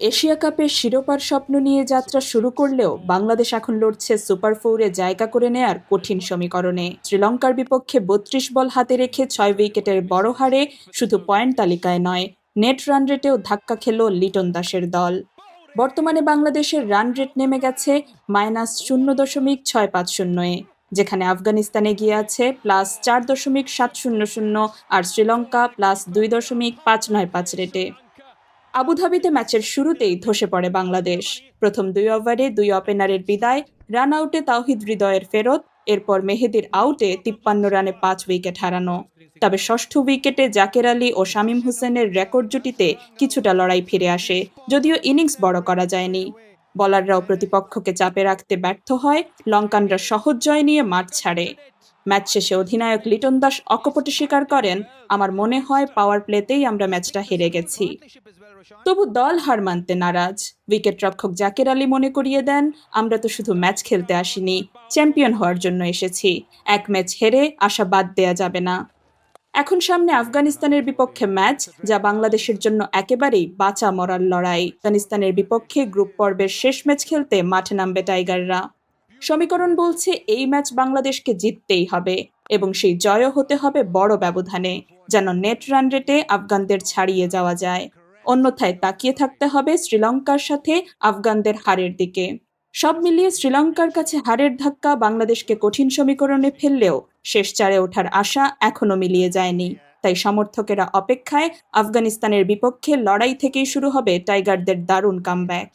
Asia কাপের শিরোপার স্বপ্ন নিয়ে যাত্রা শুরু করলেও বাংলাদেশ এখন লড়ছে সুপার ফোরে জায়গা করে নেয়ার কঠিন সমীকরণে। শ্রীলঙ্কার বিপক্ষে বত্রিশ বল হাতে রেখে ছয় উইকেটের বড় হারে শুধু পয়েন্ট তালিকায় নয়, নেট রান রেটেও ধাক্কা খেল লিটন দাসের দল। বর্তমানে বাংলাদেশের রান রেট নেমে গেছে মাইনাস শূন্য দশমিক ছয় পাঁচ শূন্যে যেখানে আফগানিস্তানে গিয়ে আছে প্লাস চার দশমিক সাত শূন্য শূন্য আর শ্রীলঙ্কা প্লাস দুই দশমিক পাঁচ নয় পাঁচ রেটে। আবুধাবিতে ম্যাচের শুরুতেই ধসে পড়ে বাংলাদেশ। প্রথম দুই ওভারে দুই ওপেনারের বিদায়, রান আউটে তাওহিদ হৃদয়ের ফেরত, এরপর মেহেদির আউটে তিপ্পান্ন রানে পাঁচ উইকেট হারানো। তবে ষষ্ঠ উইকেটে জাকের আলী ও শামীম হোসেনের রেকর্ড জুটিতে কিছুটা লড়াই ফিরে আসে, যদিও ইনিংস বড় করা যায়নি। বলাররাও প্রতিপক্ষকে চাপে রাখতে ব্যর্থ হয়, লঙ্কানরা সহজ জয় নিয়ে মাঠ ছাড়ে। ম্যাচ শেষে অধিনায়ক লিটন দাস অকপটে স্বীকার করেন, আমার মনে হয় পাওয়ার প্লেতেই আমরা ম্যাচটা হেরে গেছি। তবু দল হার মানতে নারাজ। উইকেট রক্ষক জাকের আলী মনে করিয়ে দেন, আমরা তো শুধু ম্যাচ খেলতে আসিনি, চ্যাম্পিয়ন হওয়ার জন্য এসেছি। এক ম্যাচ হেরে আশা বাদ দেয়া যাবে না। এখন সামনে আফগানিস্তানের বিপক্ষে ম্যাচ, যা বাংলাদেশের জন্য একেবারেই বাঁচা মরার লড়াই। আফগানিস্তানের বিপক্ষে গ্রুপ পর্বের শেষ ম্যাচ খেলতে মাঠে নামবে টাইগাররা। সমীকরণ বলছে, এই ম্যাচ বাংলাদেশকে জিততেই হবে এবং সেই জয়ও হতে হবে বড় ব্যবধানে, যেন নেট রান রেটে আফগানদের ছাড়িয়ে যাওয়া যায়। অন্যথায় তাকিয়ে থাকতে হবে শ্রীলঙ্কার সাথে আফগানদের হারের দিকে। সব মিলিয়ে শ্রীলঙ্কার কাছে হারের ধাক্কা বাংলাদেশকে কঠিন সমীকরণে ফেললেও শেষ চারে ওঠার আশা এখনও মিলিয়ে যায়নি। তাই সমর্থকেরা অপেক্ষায় আফগানিস্তানের বিপক্ষে লড়াই থেকেই শুরু হবে টাইগারদের দারুণ কামব্যাক।